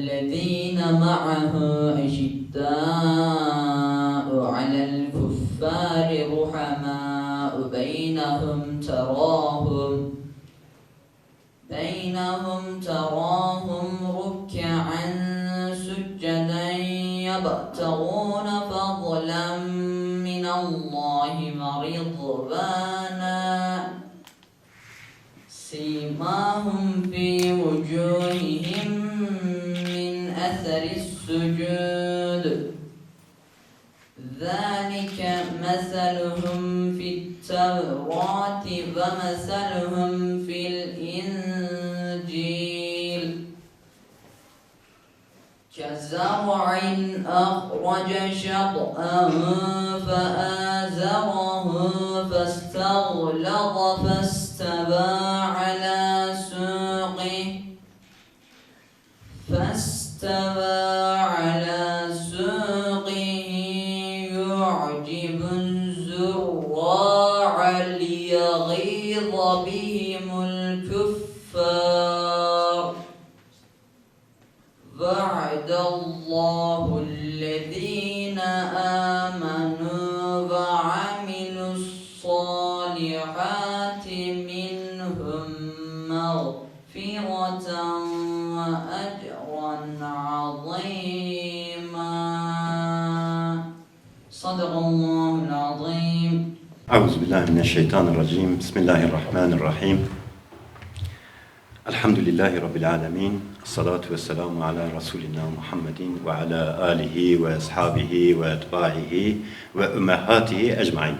والذين معه أشداء السجود ذلك مثلهم في التوراة ومثلهم في الإنجيل. كزرع أخرج شطأه فآزره فاستغلظ فاستوى معجب الزراع ليغيظ به billahi mineşşeytanirracim. Bismillahirrahmanirrahim. Elhamdülillahi Rabbil alemin. Salatu ve selamu ala Resulina Muhammedin ve ala alihi ve ashabihi ve etbaihi ve ümmehatihi ecmain.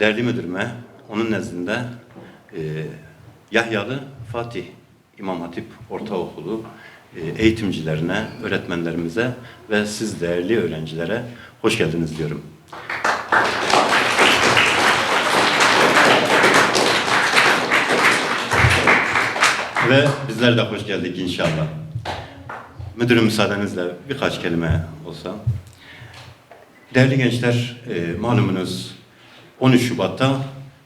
Değerli müdürme, onun nezdinde e, Yahyalı Fatih İmam Hatip Ortaokulu e, eğitimcilerine, öğretmenlerimize ve siz değerli öğrencilere hoş geldiniz diyorum. Ve bizler de hoş geldik inşallah. Müdürüm müsaadenizle birkaç kelime olsa. Değerli gençler, e, malumunuz 13 Şubat'ta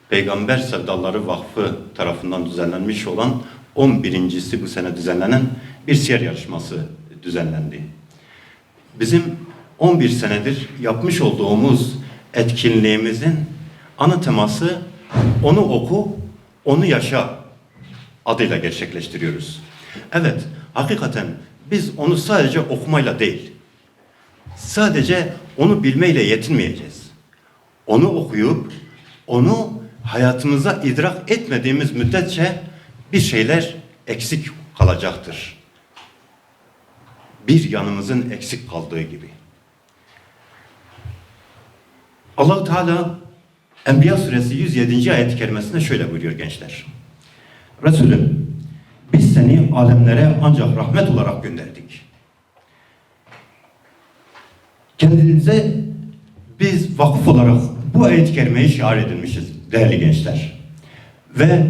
Peygamber Sevdaları Vakfı tarafından düzenlenmiş olan 11.si bu sene düzenlenen bir siyer yarışması düzenlendi. Bizim 11 senedir yapmış olduğumuz etkinliğimizin ana teması onu oku, onu yaşa adıyla gerçekleştiriyoruz. Evet, hakikaten biz onu sadece okumayla değil, sadece onu bilmeyle yetinmeyeceğiz. Onu okuyup, onu hayatımıza idrak etmediğimiz müddetçe bir şeyler eksik kalacaktır. Bir yanımızın eksik kaldığı gibi. Allahu Teala Enbiya suresi 107. ayet-i kerimesinde şöyle buyuruyor gençler. Resulüm biz seni alemlere ancak rahmet olarak gönderdik. Kendinize biz vakıf olarak bu ayet-i kerimeyi şiar edilmişiz değerli gençler. Ve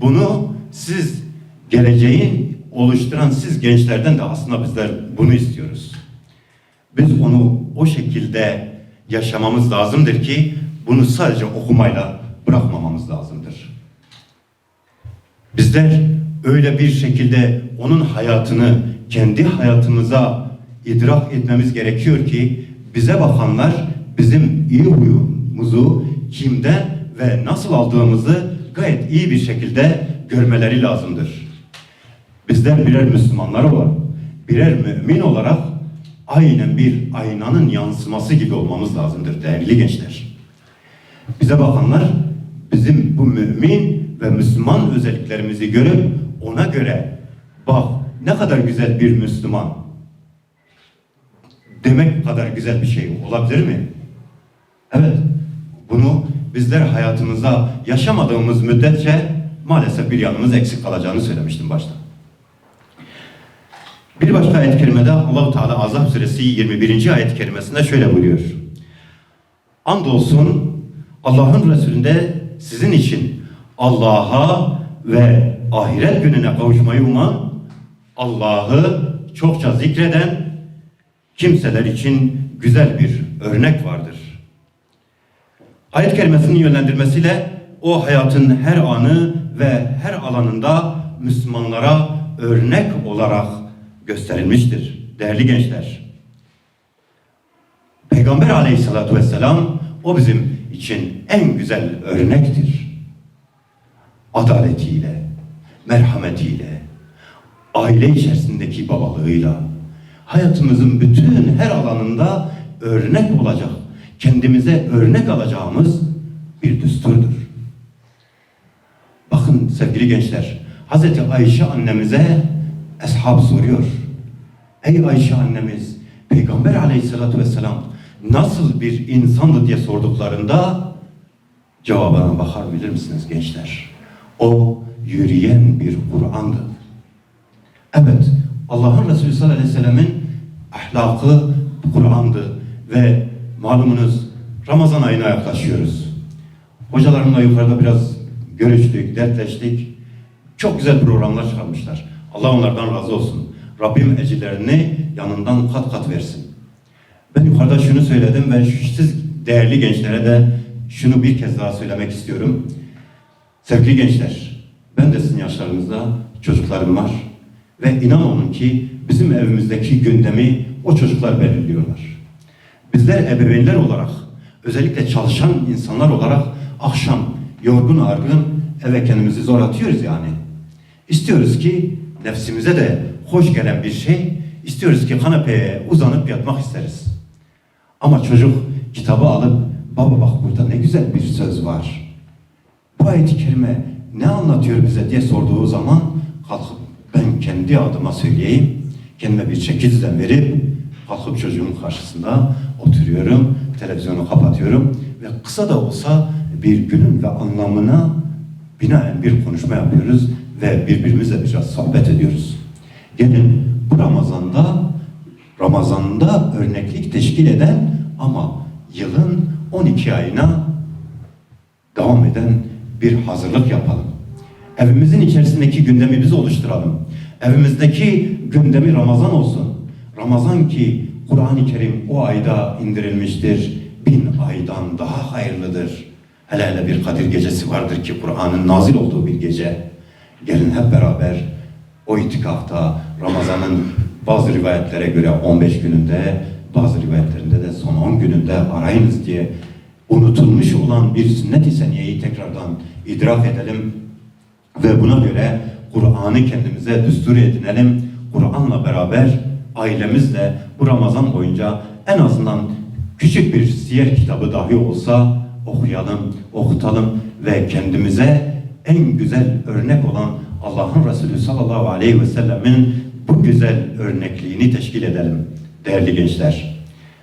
bunu siz geleceğin oluşturan siz gençlerden de aslında bizler bunu istiyoruz. Biz onu o şekilde yaşamamız lazımdır ki bunu sadece okumayla bırakmamamız lazımdır. Bizler öyle bir şekilde onun hayatını kendi hayatımıza idrak etmemiz gerekiyor ki bize bakanlar bizim iyi huyumuzu kimde ve nasıl aldığımızı gayet iyi bir şekilde görmeleri lazımdır. Bizler birer Müslümanlar olarak, birer mümin olarak aynen bir aynanın yansıması gibi olmamız lazımdır değerli gençler. Bize bakanlar bizim bu mümin ve Müslüman özelliklerimizi görüp ona göre bak ne kadar güzel bir Müslüman demek kadar güzel bir şey olabilir mi? Evet. Bunu bizler hayatımızda yaşamadığımız müddetçe maalesef bir yanımız eksik kalacağını söylemiştim başta. Bir başka ayet-i kerimede Allahu Teala Azap suresi 21. ayet-i kerimesinde şöyle buyuruyor. Andolsun Allah'ın Resulünde sizin için Allah'a ve ahiret gününe kavuşmayı uman, Allah'ı çokça zikreden kimseler için güzel bir örnek vardır. Ayet kelimesinin yönlendirmesiyle o hayatın her anı ve her alanında Müslümanlara örnek olarak gösterilmiştir. Değerli gençler. Peygamber aleyhissalatü vesselam o bizim için en güzel örnektir. Adaletiyle, merhametiyle, aile içerisindeki babalığıyla, hayatımızın bütün her alanında örnek olacak, kendimize örnek alacağımız bir düsturdur. Bakın sevgili gençler, Hazreti Ayşe annemize eshab soruyor. Ey Ayşe annemiz, Peygamber aleyhissalatü vesselam nasıl bir insandı diye sorduklarında cevabına bakar bilir misiniz gençler? O yürüyen bir Kur'an'dı. Evet, Allah'ın Resulü sallallahu aleyhi ve sellemin ahlakı Kur'an'dı ve malumunuz Ramazan ayına yaklaşıyoruz. Hocalarımla yukarıda biraz görüştük, dertleştik. Çok güzel programlar çıkarmışlar. Allah onlardan razı olsun. Rabbim ecirlerini yanından kat kat versin. Ben yukarıda şunu söyledim ve siz değerli gençlere de şunu bir kez daha söylemek istiyorum. Sevgili gençler, ben de sizin yaşlarınızda çocuklarım var. Ve inan olun ki bizim evimizdeki gündemi o çocuklar belirliyorlar. Bizler ebeveynler olarak, özellikle çalışan insanlar olarak akşam yorgun argın eve kendimizi zor atıyoruz yani. İstiyoruz ki nefsimize de hoş gelen bir şey, istiyoruz ki kanepeye uzanıp yatmak isteriz. Ama çocuk kitabı alıp baba bak burada ne güzel bir söz var. Bu ayet-i kerime ne anlatıyor bize diye sorduğu zaman kalkıp ben kendi adıma söyleyeyim. Kendime bir çeki düzen verip kalkıp çocuğun karşısında oturuyorum, televizyonu kapatıyorum ve kısa da olsa bir günün ve anlamına binaen bir konuşma yapıyoruz ve birbirimizle biraz sohbet ediyoruz. Gelin bu Ramazan'da Ramazan'da örneklik teşkil eden ama yılın 12 ayına devam eden bir hazırlık yapalım. Evimizin içerisindeki gündemi biz oluşturalım. Evimizdeki gündemi Ramazan olsun. Ramazan ki Kur'an-ı Kerim o ayda indirilmiştir. Bin aydan daha hayırlıdır. Hele hele bir Kadir gecesi vardır ki Kur'an'ın nazil olduğu bir gece. Gelin hep beraber o itikafta Ramazan'ın bazı rivayetlere göre 15 gününde, bazı rivayetlerinde de son 10 gününde arayınız diye unutulmuş olan bir sünnet-i seniyeyi tekrardan idrak edelim ve buna göre Kur'an'ı kendimize düstur edinelim. Kur'an'la beraber ailemizle bu Ramazan boyunca en azından küçük bir siyer kitabı dahi olsa okuyalım, okutalım ve kendimize en güzel örnek olan Allah'ın Resulü sallallahu aleyhi ve sellemin bu güzel örnekliğini teşkil edelim değerli gençler.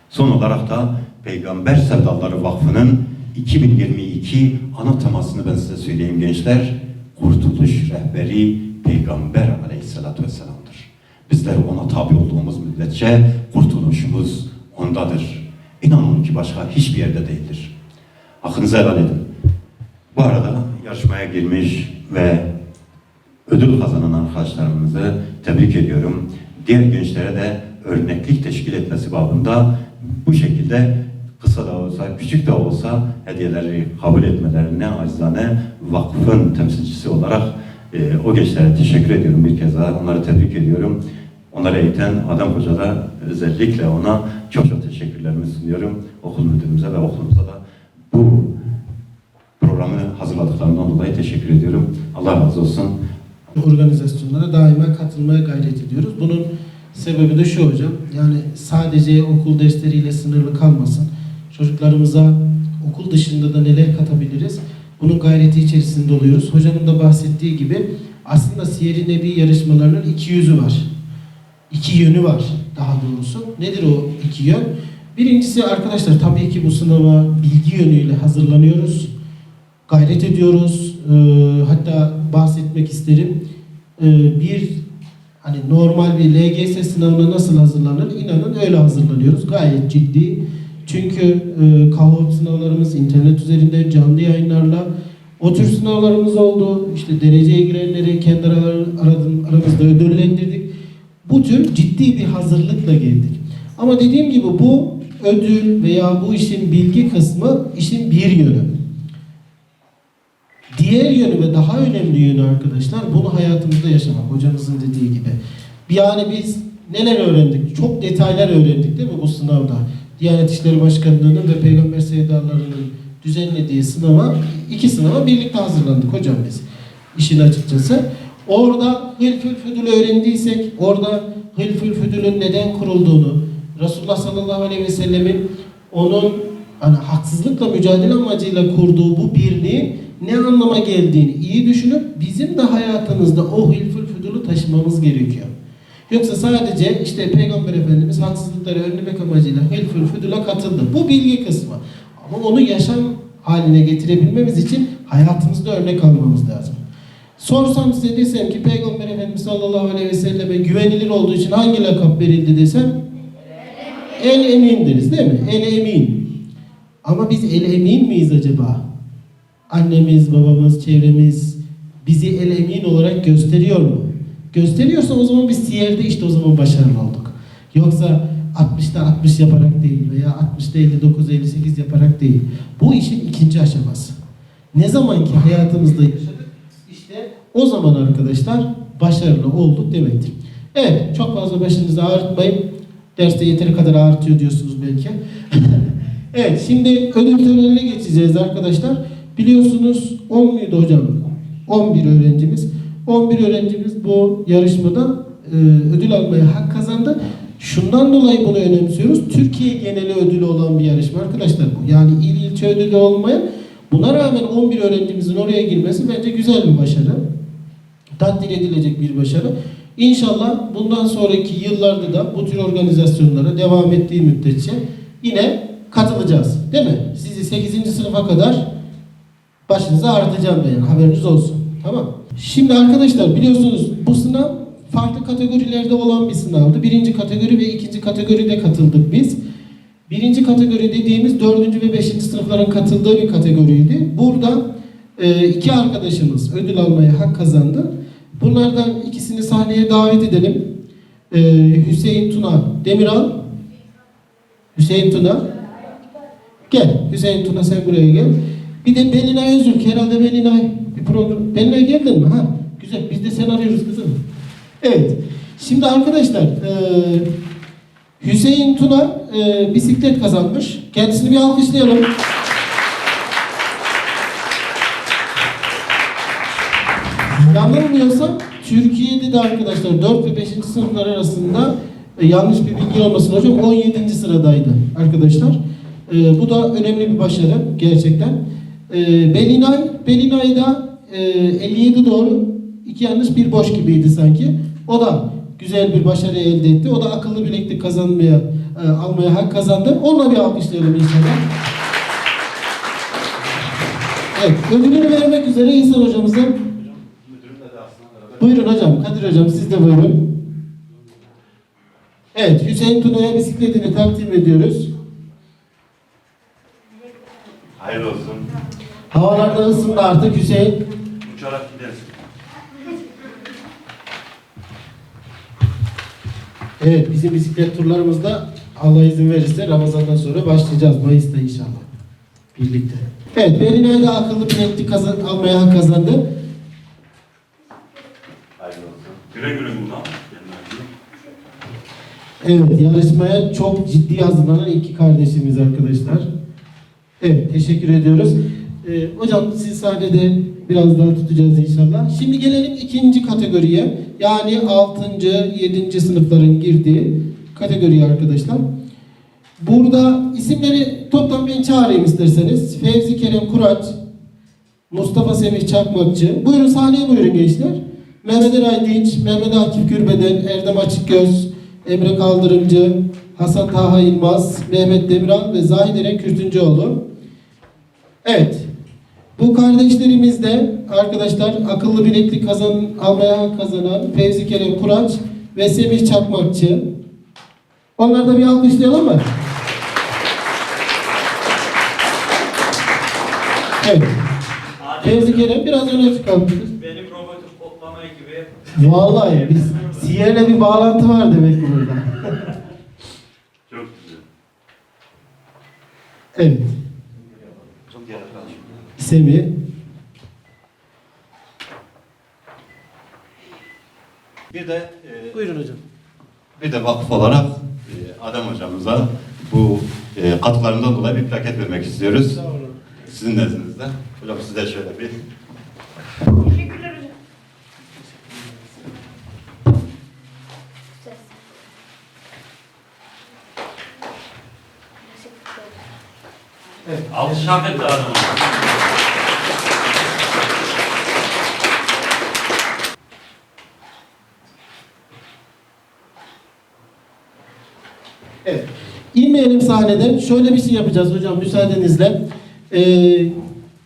Son olarak da Peygamber Sevdaları Vakfı'nın 2022 ana temasını ben size söyleyeyim gençler. Kurtuluş rehberi Peygamber aleyhissalatü vesselam'dır. Bizler ona tabi olduğumuz müddetçe kurtuluşumuz ondadır. İnanın ki başka hiçbir yerde değildir. Hakkınızı helal edin. Bu arada yarışmaya girmiş ve ödül kazanan arkadaşlarımızı tebrik ediyorum. Diğer gençlere de örneklik teşkil etmesi babında bu şekilde kısa da olsa, küçük de olsa hediyeleri kabul etmelerine acizane vakfın temsilcisi olarak e, o gençlere teşekkür ediyorum bir kez daha. Onları tebrik ediyorum. Onları eğiten Adam Hoca da özellikle ona çok çok teşekkürlerimi sunuyorum. Okul müdürümüze ve okulumuza da bu programı hazırladıklarından dolayı teşekkür ediyorum. Allah razı olsun. organizasyonlara daima katılmaya gayret ediyoruz. Bunun sebebi de şu hocam. Yani sadece okul dersleriyle sınırlı kalmasın. Çocuklarımıza okul dışında da neler katabiliriz? Bunun gayreti içerisinde oluyoruz. Hocanın da bahsettiği gibi aslında Siyer-i Nebi yarışmalarının iki yüzü var. İki yönü var daha doğrusu. Nedir o iki yön? Birincisi arkadaşlar tabii ki bu sınava bilgi yönüyle hazırlanıyoruz. Gayret ediyoruz. Ee, hatta bahsetmek isterim. Ee, bir hani normal bir LGS sınavına nasıl hazırlanır? İnanın öyle hazırlanıyoruz. Gayet ciddi. Çünkü e, kahvaltı sınavlarımız internet üzerinde canlı yayınlarla O tür sınavlarımız oldu. İşte dereceye girenleri kendi aramızda ödüllendirdik. Bu tür ciddi bir hazırlıkla geldik. Ama dediğim gibi bu ödül veya bu işin bilgi kısmı işin bir yönü. Diğer yönü ve daha önemli yönü arkadaşlar bunu hayatımızda yaşamak. Hocamızın dediği gibi. Yani biz neler öğrendik? Çok detaylar öğrendik değil mi bu sınavda? Diyanet İşleri Başkanlığı'nın ve Peygamber Sevdaları'nın düzenlediği sınava, iki sınava birlikte hazırlandık hocam biz. İşin açıkçası. Orada Hılfül Füdül'ü öğrendiysek, orada Hılfül Füdül'ün neden kurulduğunu, Resulullah sallallahu aleyhi ve sellemin onun hani haksızlıkla mücadele amacıyla kurduğu bu birliğin ne anlama geldiğini iyi düşünüp bizim de hayatımızda o Hılfül Füdül'ü taşımamız gerekiyor. Yoksa sadece işte Peygamber Efendimiz haksızlıkları önlemek amacıyla Hılfül Füdül'e katıldı. Bu bilgi kısmı. Ama onu yaşam haline getirebilmemiz için hayatımızda örnek almamız lazım. Sorsam size desem ki Peygamber Efendimiz sallallahu aleyhi ve selleme güvenilir olduğu için hangi lakap verildi desem el emin deriz değil mi? El emin. Ama biz el emin miyiz acaba? Annemiz, babamız, çevremiz bizi el emin olarak gösteriyor mu? Gösteriyorsa o zaman biz siyerde işte o zaman başarılı olduk. Yoksa 60'ta 60 yaparak değil veya 60'ta 59 58 yaparak değil. Bu işin ikinci aşaması. Ne zaman ki hayatımızda yaşadık işte o zaman arkadaşlar başarılı olduk demektir. Evet çok fazla başınızı ağrıtmayın. Derste yeteri kadar ağrıtıyor diyorsunuz belki. evet şimdi ödül törenine geçeceğiz arkadaşlar. Biliyorsunuz 10 muydu hocam? 11 öğrencimiz. 11 öğrencimiz bu yarışmada e, ödül almaya hak kazandı. Şundan dolayı bunu önemsiyoruz. Türkiye geneli ödülü olan bir yarışma arkadaşlar bu. Yani il ilçe ödülü olmayan buna rağmen 11 öğrencimizin oraya girmesi bence güzel bir başarı. Takdir edilecek bir başarı. İnşallah bundan sonraki yıllarda da bu tür organizasyonlara devam ettiği müddetçe yine katılacağız. Değil mi? Sizi 8. sınıfa kadar başınıza ağrıtacağım ben. Haberiniz olsun. Tamam. Şimdi arkadaşlar biliyorsunuz bu sınav farklı kategorilerde olan bir sınavdı. Birinci kategori ve ikinci kategoride katıldık biz. Birinci kategori dediğimiz dördüncü ve beşinci sınıfların katıldığı bir kategoriydi. Burada e, iki arkadaşımız ödül almaya hak kazandı. Bunlardan ikisini sahneye davet edelim. E, Hüseyin Tuna Demiral. Hüseyin Tuna. Gel. Hüseyin Tuna sen buraya gel. Bir de Belinay Özürk. Herhalde Belinay bir program. Belinay geldin mi? Ha, güzel. Biz de sen arıyoruz kızım. Evet. Şimdi arkadaşlar e, Hüseyin Tuna e, bisiklet kazanmış. Kendisini bir alkışlayalım. Yanılmıyorsam Türkiye'de de arkadaşlar 4 ve 5. sınıflar arasında e, yanlış bir bilgi olmasın hocam 17. sıradaydı arkadaşlar. E, bu da önemli bir başarı gerçekten. E, Belinay, Belinay da e, 57 doğru, iki yanlış bir boş gibiydi sanki. O da güzel bir başarı elde etti. O da akıllı bileklik kazanmaya, e, almaya hak kazandı. Onunla bir alkışlayalım inşallah. Evet, ödülünü vermek üzere İhsan hocamıza Buyurun hocam, Kadir hocam siz de buyurun. Evet, Hüseyin Tuna'ya bisikletini takdim ediyoruz. Hayırlı olsun. Havalarda ısındı artık Hüseyin. Uçarak gideriz. Evet, bizim bisiklet turlarımızda Allah izin verirse Ramazan'dan sonra başlayacağız. Mayıs'ta inşallah. Birlikte. Evet, Belinay da akıllı bileklik kazan almaya hak kazandı. Güle güle buradan. Evet, yarışmaya çok ciddi hazırlanan iki kardeşimiz arkadaşlar. Evet, teşekkür ediyoruz. Ee, hocam siz sahnede biraz daha tutacağız inşallah. Şimdi gelelim ikinci kategoriye. Yani 6. 7. sınıfların girdiği kategoriye arkadaşlar. Burada isimleri toplam ben çağırayım isterseniz. Fevzi Kerem Kuraç, Mustafa Semih Çakmakçı. Buyurun sahneye buyurun gençler. Mehmet Eray Dinç, Mehmet Akif Gürbeden, Erdem Açıkgöz, Emre Kaldırımcı, Hasan Taha İlmaz, Mehmet Demiral ve Zahid Eren Kürtüncüoğlu. Evet. Bu kardeşlerimiz de arkadaşlar akıllı bileklik kazan, almaya kazanan Fevzi Kerem Kuraç ve Semih Çakmakçı. Onları da bir alkışlayalım mı? Evet. Fevzi Kerem biraz öne çıkalım. Benim robotik kodlama ekibi Vallahi biz Siyer'le bir bağlantı var demek burada. çok güzel. Evet. Semih. Bir de e, Buyurun hocam. bir de vakıf olarak e, Adem hocamıza bu e, katkılarından dolayı bir plaket vermek istiyoruz. Sağ olun. Sizin nezdinizde. Hocam size şöyle bir Teşekkürler hocam. Evet. Alkış hak etti adam. Evet. İnmeyelim sahneden. Şöyle bir şey yapacağız hocam müsaadenizle. Ee,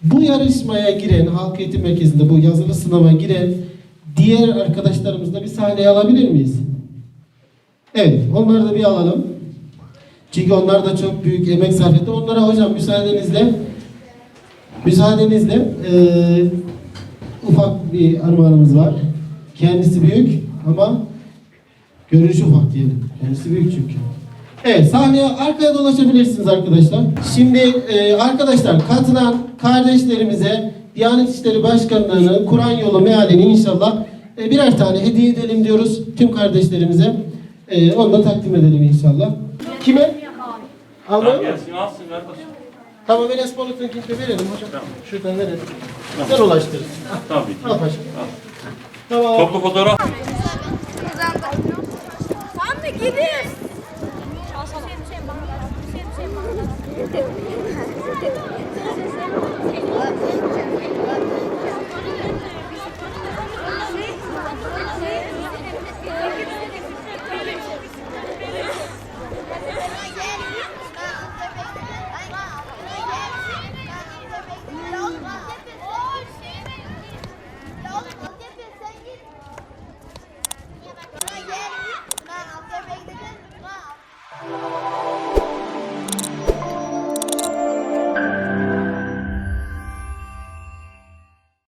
bu yarışmaya giren, Halk Eğitim Merkezi'nde bu yazılı sınava giren diğer arkadaşlarımızı da bir sahneye alabilir miyiz? Evet, onları da bir alalım. Çünkü onlar da çok büyük emek sarf etti. Onlara hocam müsaadenizle müsaadenizle ee, ufak bir armağanımız var. Kendisi büyük ama görünüşü ufak diyelim. Kendisi büyük çünkü. Evet sahneye arkaya dolaşabilirsiniz arkadaşlar. Şimdi e, arkadaşlar katılan kardeşlerimize Diyanet İşleri Başkanlığı'nın Kur'an yolu mealini inşallah e, birer tane hediye edelim diyoruz tüm kardeşlerimize. E, onu da takdim edelim inşallah. Kime? Tamam mı? kardeşim. Tamam Enes Balık'ınkini verelim hocam. Şuradan verelim. Sen ulaştırırsın. Tabii ki. Al paşam. Tamam. Toplu fotoğraf. Tamam mı gidiyoruz? 出てる出てる